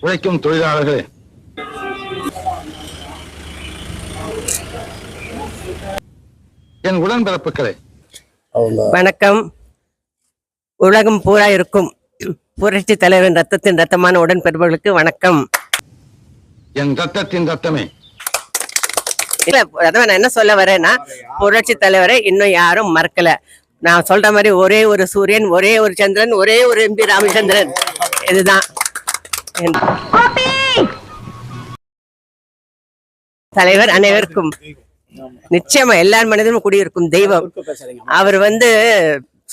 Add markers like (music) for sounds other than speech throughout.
உழைக்கும் தொழிலாளர்களே என் உடன்பிறப்புகளே வணக்கம். உலகம் பூரா இருக்கும். புரட்சி தலைவரின் ரத்தத்தின் ரத்தமான உடன்பிறப்புகளுக்கு வணக்கம். என் ரத்தத்தின் ரத்தமே. இல்ல அதான் நான் என்ன சொல்ல வரேன்னா புரட்சி தலைவரை இன்னும் யாரும் மறக்கல. நான் சொல்ற மாதிரி ஒரே ஒரு சூரியன் ஒரே ஒரு சந்திரன் ஒரே ஒரு எம்பி ராமச்சந்திரன். இதுதான். தலைவர் அனைவருக்கும் நிச்சயமா எல்லார் மனதிலும் குடியிருக்கும் தெய்வம். அவர் வந்து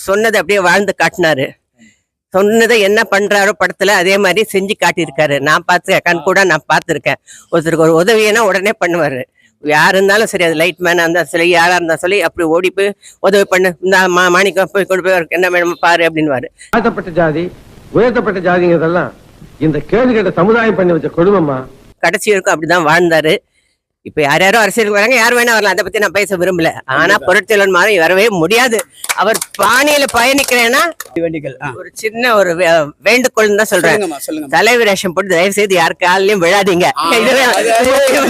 சொன்னதை அப்படியே வாழ்ந்து காட்டினாரு. சொன்னதை என்ன பண்றாரோ படத்துல அதே மாதிரி செஞ்சு காட்டியிருக்காரு. நான் பார்த்து கண் கூட நான் பார்த்துருக்கேன். ஒருத்தருக்கு ஒரு உதவினா உடனே பண்ணுவாரு. யார் இருந்தாலும் சரி அது லைட் மேனா இருந்தா சரி யாரா இருந்தா சொல்லி அப்படி ஓடி போய் உதவி பண்ணு. இந்த மா மாணிக்கம் போய் கொண்டு போய் என்ன வேணுமோ பாரு அப்படின்னுவாரு. தாழ்த்தப்பட்ட ஜாதி உயர்த்தப்பட்ட ஜாதிங்கிறதெல்லாம் இந்த கேடு கேட்ட சமுதாயம் பண்ணி வச்ச கொடுமைமா கடைசி வரைக்கும் அப்படிதான் வாழ்ந்தாரு. இப்ப யார் யாரோ அரசியலுக்கு வராங்க யார் வேணா வரலாம். அதை பத்தி நான் பேச விரும்பல. ஆனா பொருட்செல்வன் மாதிரி வரவே முடியாது. அவர் பாணியில பயணிக்கிறேன்னா வேண்டிகள். ஒரு சின்ன ஒரு வே- வேண்டுகோள்னு தான் சொல்றேன். தலைவர் வேஷம் போட்டு தயவு செய்து யார் காலிலையும் (laughs) (laughs) விழாதீங்க.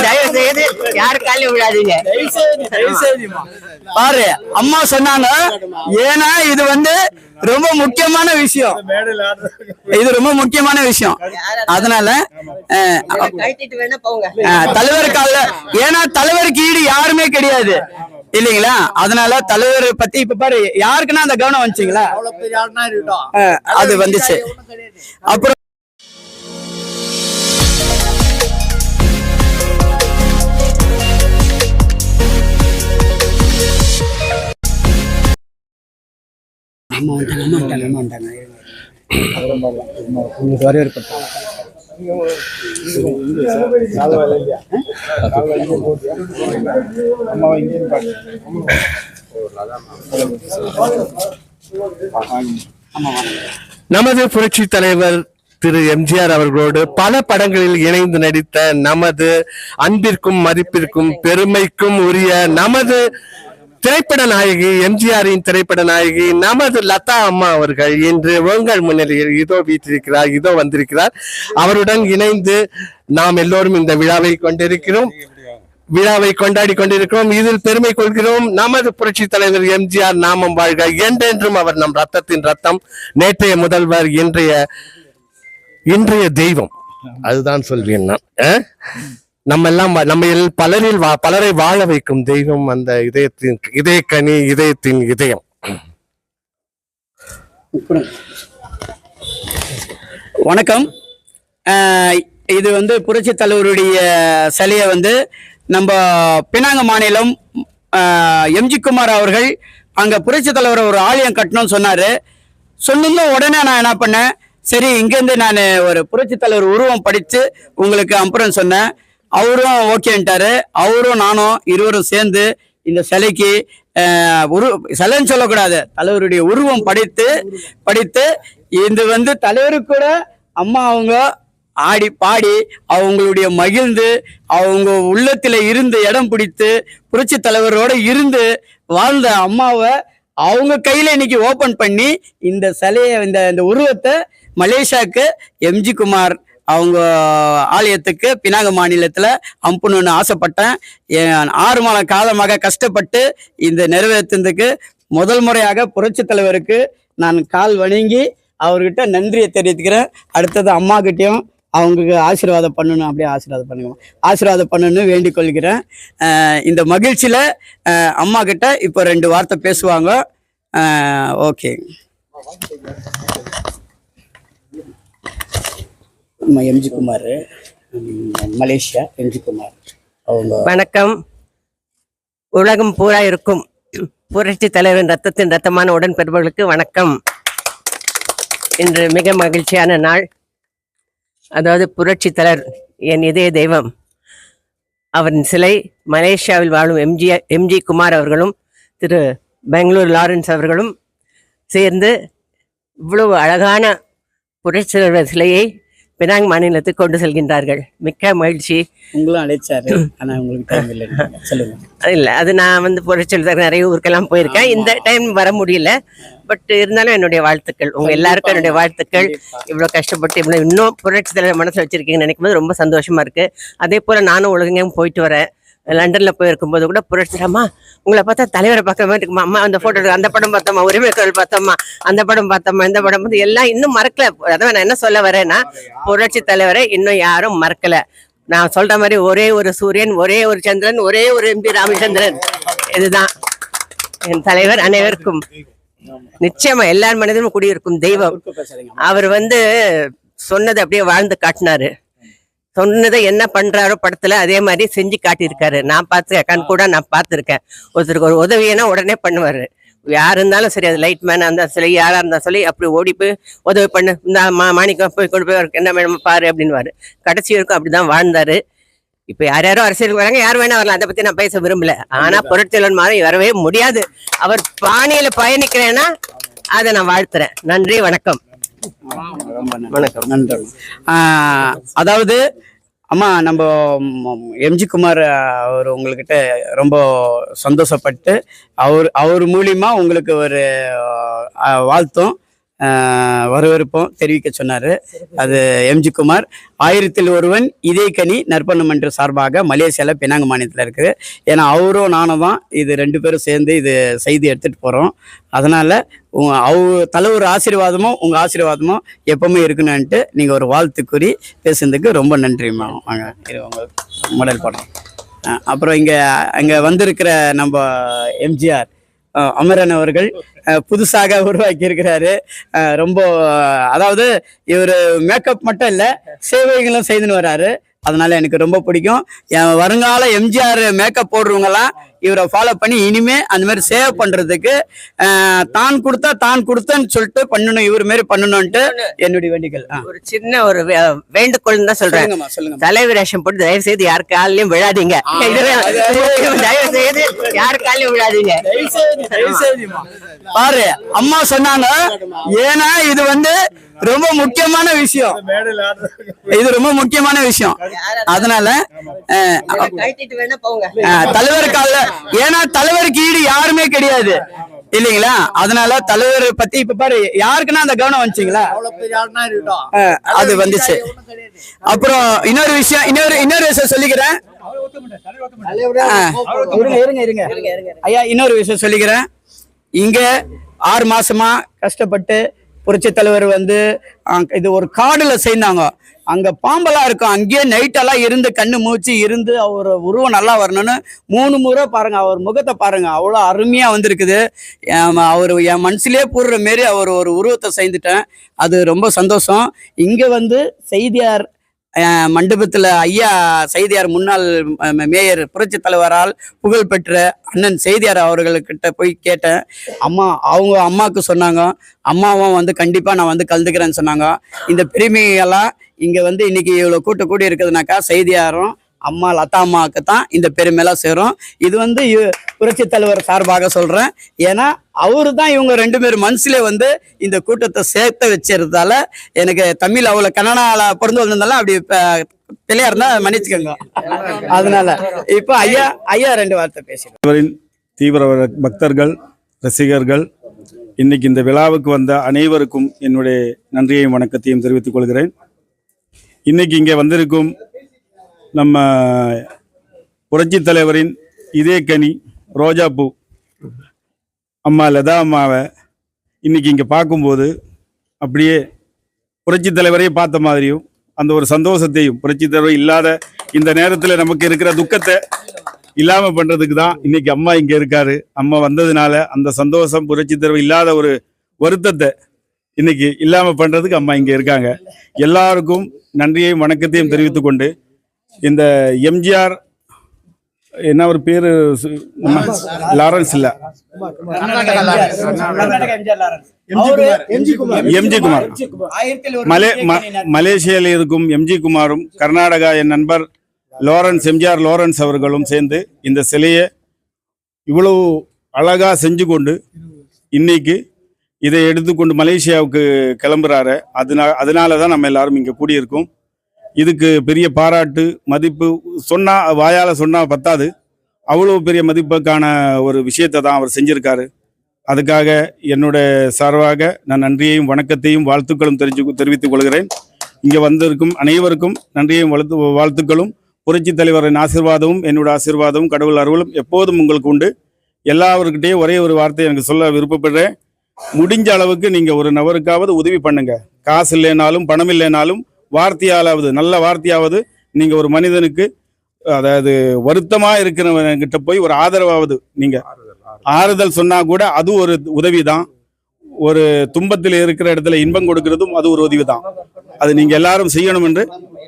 தயவு செய்து யார் காலிலையும் விழாதீங்க. பாரு அம்மா சொன்னாங்க ஏன்னா இது வந்து ரொம்ப முக்கியமான விஷயம். இது ரொம்ப முக்கியமான விஷயம். அதனால தலைவர் கால ஏன்னா தலைவருக்கு ஈடு யாருமே கிடையாது. இல்லைங்களா? அதனால தலைவர் பத்தி இப்ப பாரு யாருக்குன்னா அந்த கவனம் வந்துச்சுங்களா? அது வந்துச்சு. அப்புறம் அம்மா வந்துட்டாங்க அம்மா வந்துட்டாங்க அம்மா வந்துட்டாங்க உங்களுக்கு நமது புரட்சி தலைவர் திரு எம்ஜிஆர் அவர்களோடு பல படங்களில் இணைந்து நடித்த நமது அன்பிற்கும் மதிப்பிற்கும் பெருமைக்கும் உரிய நமது திரைப்பட நாயகி எம்ஜிஆரின் திரைப்பட நாயகி நமது லதா அம்மா அவர்கள் இன்று உங்கள் முன்னிலையில் இதோ வீட்டிருக்கிறார் இதோ வந்திருக்கிறார். அவருடன் இணைந்து நாம் எல்லோரும் இந்த விழாவை கொண்டிருக்கிறோம். விழாவை கொண்டாடி கொண்டிருக்கிறோம். இதில் பெருமை கொள்கிறோம். நமது புரட்சி தலைவர் எம்ஜிஆர் நாமம் வாழ்க. என்றென்றும் அவர் நம் ரத்தத்தின் ரத்தம். நேற்றைய முதல்வர் இன்றைய இன்றைய தெய்வம். அதுதான் சொல்வேன் நான். நம்ம எல்லாம் நம்ம பலரில் வா- பலரை வாழ வைக்கும் தெய்வம் அந்த இதயத்தின் இதய கனி இதயத்தின் இதயம். வணக்கம். இது வந்து புரட்சி தலைவருடைய சிலையை வந்து நம்ம பினாங்க மாநிலம் எம்ஜி குமார் அவர்கள் அங்க புரட்சி தலைவர் ஒரு ஆலயம் கட்டணும்னு சொன்னாரு. சொன்னதும் உடனே நான் என்ன பண்ணேன்? சரி இங்கேருந்து நான் ஒரு புரட்சி தலைவர் உருவம் படித்து உங்களுக்கு அப்புறம் சொன்னேன். அவரும் ஓகேன்ட்டாரு அவரும் நானும் இருவரும் சேர்ந்து இந்த சிலைக்கு உரு சிலைன்னு சொல்லக்கூடாது. தலைவருடைய உருவம் படித்து படித்து இது வந்து தலைவரு கூட அம்மா அவங்க ஆடி பாடி அவங்களுடைய மகிழ்ந்து அவங்க உள்ளத்தில் இருந்து இடம் பிடித்து புரட்சி தலைவரோட இருந்து வாழ்ந்த அம்மாவை அவங்க கையில் இன்னைக்கு ஓப்பன் பண்ணி இந்த சிலையை இந்த இந்த உருவத்தை மலேசியாவுக்கு எம்ஜி குமார் அவங்க ஆலயத்துக்கு பினாங்க மாநிலத்தில் அம்புணுன்னு ஆசைப்பட்டேன். ஆறு மாத காலமாக கஷ்டப்பட்டு இந்த நிறைவேற்றினதுக்கு முதல் முறையாக புரட்சி தலைவருக்கு நான் கால் வணங்கி அவர்கிட்ட நன்றியை தெரிவித்துக்கிறேன். அடுத்தது அம்மாக்கிட்டேயும் அவங்களுக்கு ஆசீர்வாதம் பண்ணணும் அப்படியே ஆசீர்வாதம் பண்ணுவோம் ஆசீர்வாதம் பண்ணணும்னு வேண்டிக் கொள்கிறேன். இந்த மகிழ்ச்சியில் அம்மா கிட்ட இப்போ ரெண்டு வார்த்தை பேசுவாங்க. Okay. MG Kumar Malaysia MG Kumar. அவங்க வணக்கம். உலகம் பூரா இருக்கும். புரட்சி தலைவரின் ரத்தத்தின் ரத்தமான உடன்பெறுபவர்களுக்கு வணக்கம். இன்று மிக மகிழ்ச்சியான நாள். அதாவது புரட்சி தலைவர் என் இதய தெய்வம். அவரின் சிலை மலேசியாவில் வாழும் எம்ஜி எம்ஜி குமார் அவர்களும் திரு பெங்களூர் லாரன்ஸ் அவர்களும் சேர்ந்து இவ்வளவு அழகான புரட்சி தலைவர் சிலையை பினாங் மாநிலத்துக்கு கொண்டு செல்கின்றார்கள். மிக்க மகிழ்ச்சி. உங்களும் அழைச்சாரு. ஆனா உங்களுக்கு சொல்லுங்க. இல்ல அது நான் வந்து புரட்சியில் நிறைய ஊருக்கெல்லாம் போயிருக்கேன். இந்த டைம் வர முடியல. பட் இருந்தாலும் என்னுடைய வாழ்த்துக்கள். உங்க எல்லாருக்கும் என்னுடைய வாழ்த்துக்கள். இவ்வளவு கஷ்டப்பட்டு இவ்வளவு இன்னும் புரட்சி தலைவர் மனசுல வச்சிருக்கீங்கன்னு நினைக்கும் போது ரொம்ப சந்தோஷமா இருக்கு. அதே போல நானும் உலகெங்கும் போயிட்டு வரேன். லண்டன்ல போயிருக்கும்போது கூட புரட்சி அம்மா உங்களை பார்த்தா தலைவரை பார்க்குற மாதிரி இருக்குமா அம்மா அந்த போட்டோ அந்த படம் பார்த்தோமா உரிமை குரல் பார்த்தோமா அந்த படம் பார்த்தோமா இந்த படம் வந்து எல்லாம் இன்னும் மறக்கல. அதான் நான் என்ன சொல்ல வரேன்னா புரட்சி தலைவரை இன்னும் யாரும் மறக்கல. நான் சொல்ற மாதிரி ஒரே ஒரு சூரியன் ஒரே ஒரு சந்திரன் ஒரே ஒரு எம்பி ராமச்சந்திரன். இதுதான். என் தலைவர் அனைவருக்கும். நிச்சயமா எல்லார் மனதிலும் குடியிருக்கும் தெய்வம். அவர் வந்து சொன்னதை அப்படியே வாழ்ந்து காட்டினாரு. சொன்னதை என்ன பண்றாரோ படத்துல அதே மாதிரி செஞ்சு காட்டியிருக்காரு. நான் பார்த்து கண் கூட நான் பார்த்துருக்கேன். ஒருத்தருக்கு ஒரு உதவினா உடனே பண்ணுவாரு. யார் இருந்தாலும் சரி அது லைட் மேனா இருந்தா சரி யாரா இருந்தா சொல்லி அப்படி ஓடி போய் உதவி பண்ணு. இந்த மா மாணிக்கம் போய் கொண்டு போய் என்ன வேணுமோ பாரு அப்படின்னுவாரு. கடைசி வரைக்கும் அப்படிதான் வாழ்ந்தாரு. இப்ப யார் யாரோ அரசியலுக்கு வராங்க யார் வேணா வரலாம். அதை பத்தி நான் பேச விரும்பல. ஆனா புரட்சியாளர் மாதிரி வரவே முடியாது. அவர் பாணியில பயணிக்கிறேன்னா அதை நான் வாழ்த்துறேன். நன்றி வணக்கம். வணக்கம். நன்றி. அதாவது அம்மா நம்ம எம்ஜி குமார் அவர் உங்ககிட்ட ரொம்ப சந்தோஷப்பட்டு அவர் அவர் மூலியமா உங்களுக்கு ஒரு வாழ்த்தும். வரவேற்பும் தெரிவிக்க சொன்னாரு. அது எம்ஜி குமார். ஆயிரத்தில் ஒருவன் இதே கனி நற்பண்ணம் மன்ற சார்பாக மலேசியால பினாங்கு மாநிலத்தில் இருக்குது. ஏன்னா அவரும் நானும் தான் இது ரெண்டு பேரும் சேர்ந்து இது செய்தி எடுத்துட்டு போறோம். அதனால உங்க அவ தலைவர் ஆசீர்வாதமும் உங்க ஆசீர்வாதமும் எப்பவுமே இருக்கணும்ட்டு நீங்க ஒரு வாழ்த்து கூறி பேசுனதுக்கு ரொம்ப வாங்க இது உங்க மாடல் படம். அப்புறம் இங்க அங்க வந்திருக்கிற நம்ம எம்ஜிஆர் அமரன் அவர்கள் புதுசாக உருவாக்கி இருக்கிறாரு ரொம்ப அதாவது இவர் மேக்கப் மட்டும் இல்லை சேவைகளும் செய்துன்னு வராரு. அதனால எனக்கு ரொம்ப பிடிக்கும். என் வருங்கால எம்ஜிஆர் மேக்கப் போடுறவங்கலாம் இவரை ஃபாலோ பண்ணி இனிமே அந்த மாதிரி சேவ் பண்றதுக்கு தான் கொடுத்தா தான் கொடுத்தேன்னு சொல்லிட்டு பண்ணணும் இவர் மாதிரி பண்ணணும்ட்டு என்னுடைய வேண்டிகள். ஒரு சின்ன ஒரு வே- வேண்டுகோள்னு தான் சொல்றேன். தலைவர் வேஷம் போட்டு தயவு செய்து யார் காலையும் (laughs) (laughs) விழாதீங்க. தயவு செய்து யார் காலையும் விழாதீங்க. பாரு அம்மா சொன்னாங்க ஏன்னா இது வந்து ரொம்ப முக்கியமான விஷயம். இது ரொம்ப முக்கியமான விஷயம். அதனால தலைவர் கால ஏன்னா தலைவருக்கு ஈடு யாருமே கிடையாது. இல்லைங்களா? அதனால தலைவர் பத்தி இப்ப பாரு யாருக்குன்னா அந்த கவனம் வந்துச்சுங்களா? அது வந்துச்சு. அப்புறம் இன்னொரு விஷயம் இன்னொரு இன்னொரு விஷயம் சொல்லிக்கிறேன். ஐயா இன்னொரு விஷயம் சொல்லிக்கிறேன். இங்க ஆறு மாசமா கஷ்டப்பட்டு புரட்சி தலைவர் வந்து இது ஒரு காடுல சேர்ந்தாங்க. அங்க பாம்பெல்லாம் இருக்கும். அங்கேயே நைட்டெல்லாம் இருந்து கண்ணு மூச்சு இருந்து அவர் உருவம் நல்லா வரணும்னு மூணு முறை பாருங்க. அவர் முகத்தை பாருங்க. அவ்வளோ அருமையா வந்திருக்குது. என் அவர் என் மனசுலயே போடுற மாரி அவர் ஒரு உருவத்தை செய்துட்டேன் அது ரொம்ப சந்தோஷம். இங்க வந்து செய்தியார் மண்டபத்தில் ஐயா செய்தியார் முன்னாள் மேயர் புரட்சி தலைவரால் புகழ்பெற்ற அண்ணன் செய்தியார் அவர்கள்கிட்ட போய் கேட்டேன். அம்மா அவங்க அம்மாவுக்கு சொன்னாங்க. அம்மாவும் வந்து கண்டிப்பாக நான் வந்து கலந்துக்கிறேன்னு சொன்னாங்க. இந்த பெருமையெல்லாம் இங்கே வந்து இன்னைக்கு இவ்வளோ கூட்ட கூடி இருக்குதுனாக்கா செய்தியாரும் அம்மா லதா அம்மாவுக்கு தான் இந்த பெருமையெல்லாம் சேரும். இது வந்து புரட்சி தலைவர் சார்பாக சொல்கிறேன் ஏன்னா அவரு தான் இவங்க ரெண்டு பேரும் மனசுல வந்து இந்த கூட்டத்தை சேர்த்து வச்சிருந்தால எனக்கு தமிழ் அவ்வளோ கன்னடால பிறந்து வந்திருந்தாலும் அப்படி பிள்ளையா இருந்தா மன்னிச்சுக்கோங்க. அதனால இப்போ ஐயா ஐயா ரெண்டு வார்த்தை பேசுகிறேன் தீவிர பக்தர்கள் ரசிகர்கள் இன்னைக்கு இந்த விழாவுக்கு வந்த அனைவருக்கும் என்னுடைய நன்றியையும் வணக்கத்தையும் தெரிவித்துக் கொள்கிறேன். இன்னைக்கு இங்கே வந்திருக்கும் நம்ம புரட்சி தலைவரின் இதே கனி ரோஜாப்பூ அம்மா லதா அம்மாவை இன்னைக்கு இங்கே பார்க்கும்போது அப்படியே புரட்சி தலைவரையே பார்த்த மாதிரியும் அந்த ஒரு சந்தோஷத்தையும் புரட்சி தலைவர் இல்லாத இந்த நேரத்தில் நமக்கு இருக்கிற துக்கத்தை இல்லாமல் பண்ணுறதுக்கு தான் இன்றைக்கி அம்மா இங்கே இருக்காரு. அம்மா வந்ததுனால அந்த சந்தோஷம் புரட்சி தலைவர் இல்லாத ஒரு வருத்தத்தை இன்னைக்கு இல்லாமல் பண்ணுறதுக்கு அம்மா இங்கே இருக்காங்க. எல்லாருக்கும் நன்றியையும் வணக்கத்தையும் தெரிவித்துக்கொண்டு இந்த எம்ஜிஆர் என்ன ஒரு பேரு லாரன்ஸ் இல்ல. எம்ஜி குமார். மலே மலேசியாவில் இருக்கும் எம்ஜி குமாரும் கர்நாடகா என் நண்பர் லாரன்ஸ் எம்ஜிஆர் லாரன்ஸ் அவர்களும் சேர்ந்து இந்த சிலையை இவ்வளவு அழகா செஞ்சு கொண்டு இன்னைக்கு இதை எடுத்துக்கொண்டு மலேசியாவுக்கு கிளம்புறாரு. அதனால அதனால தான் நம்ம எல்லாரும் இங்கே கூடியிருக்கோம். இதுக்கு பெரிய பாராட்டு மதிப்பு சொன்னால் வாயால் சொன்னால் பத்தாது. அவ்வளோ பெரிய மதிப்புக்கான ஒரு விஷயத்தை தான் அவர் செஞ்சுருக்காரு. அதுக்காக என்னோட சார்பாக நான் நன்றியையும் வணக்கத்தையும் வாழ்த்துக்களும் தெரிஞ்சு தெரிவித்துக் கொள்கிறேன். இங்கே வந்திருக்கும் அனைவருக்கும் நன்றியையும் வாழ்த்து வாழ்த்துக்களும். புரட்சித் தலைவரின் ஆசிர்வாதமும் என்னோட ஆசிர்வாதமும் கடவுள் அருவலும் எப்போதும் உங்களுக்கு உண்டு. எல்லாவர்கிட்டையும் ஒரே ஒரு வார்த்தை எனக்கு சொல்ல விருப்பப்படுறேன். முடிஞ்ச அளவுக்கு நீங்கள் ஒரு நபருக்காவது உதவி பண்ணுங்கள் காசு இல்லைனாலும் பணம் இல்லைனாலும் வார்த்தையாலாவது நல்ல வார்த்தையாவது நீங்க ஒரு மனிதனுக்கு அதாவது வருத்தமா இருக்கிறவங்கிட்ட போய் ஒரு ஆதரவாவது நீங்க ஆறுதல் சொன்னா கூட அது ஒரு உதவி தான் ஒரு துன்பத்தில் இருக்கிற இடத்துல இன்பம் கொடுக்கிறதும் அது ஒரு உதவி தான் அது நீங்க எல்லாரும் செய்யணும் என்று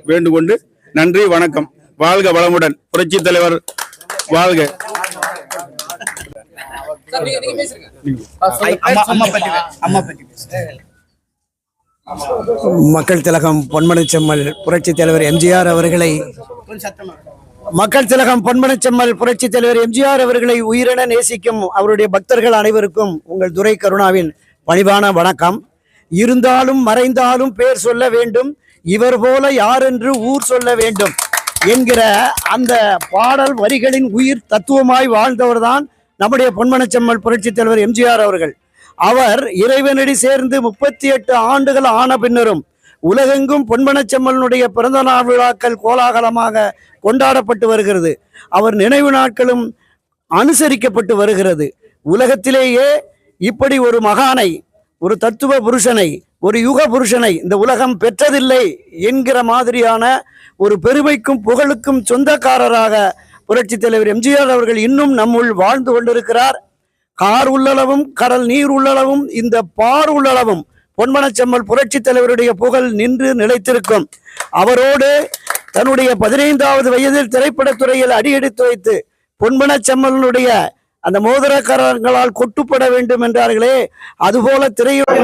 வேண்டுகொண்டு நன்றி வணக்கம். வாழ்க வளமுடன். புரட்சி தலைவர் வாழ்க. அம்மா அம்மா பத்தி பே- அம்மா பத்தி பேசு. மக்கள் திலகம் பொன்மனச்செம்மல் புரட்சி தலைவர் எம்ஜிஆர் அவர்களை மக்கள் திலகம் பொன்மனச்செம்மல் புரட்சி தலைவர் எம்ஜிஆர் அவர்களை உயிரென நேசிக்கும் அவருடைய பக்தர்கள் அனைவருக்கும் உங்கள் துரை கருணாவின் பணிவான வணக்கம். இருந்தாலும் மறைந்தாலும் பேர் சொல்ல வேண்டும். இவர் போல யாரென்று ஊர் சொல்ல வேண்டும் என்கிற அந்த பாடல் வரிகளின் உயிர் தத்துவமாய் வாழ்ந்தவர்தான் நம்முடைய பொன்மனச்செம்மல் புரட்சி தலைவர் எம்ஜிஆர் அவர்கள். அவர் இறைவனடி சேர்ந்து முப்பத்தி எட்டு ஆண்டுகள் ஆன பின்னரும் உலகெங்கும் பொன்மனச்செம்மலனுடைய பிறந்த நாள் விழாக்கள் கோலாகலமாக கொண்டாடப்பட்டு வருகிறது. அவர் நினைவு நாட்களும் அனுசரிக்கப்பட்டு வருகிறது. உலகத்திலேயே இப்படி ஒரு மகானை ஒரு தத்துவ புருஷனை ஒரு யுக புருஷனை இந்த உலகம் பெற்றதில்லை என்கிற மாதிரியான ஒரு பெருமைக்கும் புகழுக்கும் சொந்தக்காரராக புரட்சித் தலைவர் எம்ஜிஆர் அவர்கள் இன்னும் நம்முள் வாழ்ந்து கொண்டிருக்கிறார். கார் உள்ளளவும் கடல் நீர் உள்ளளவும் இந்த பார் உள்ளளவும் பொன்மனச்செம்மல் புரட்சி தலைவருடைய புகழ் நின்று நிலைத்திருக்கும். அவரோடு தன்னுடைய பதினைந்தாவது வயதில் திரைப்படத்துறையில் அடியெடுத்து வைத்து பொன்மனச்செம்மலுடைய அந்த மோதிரக்காரர்களால் கொட்டுப்பட வேண்டும் என்றார்களே அதுபோல திரையுடைய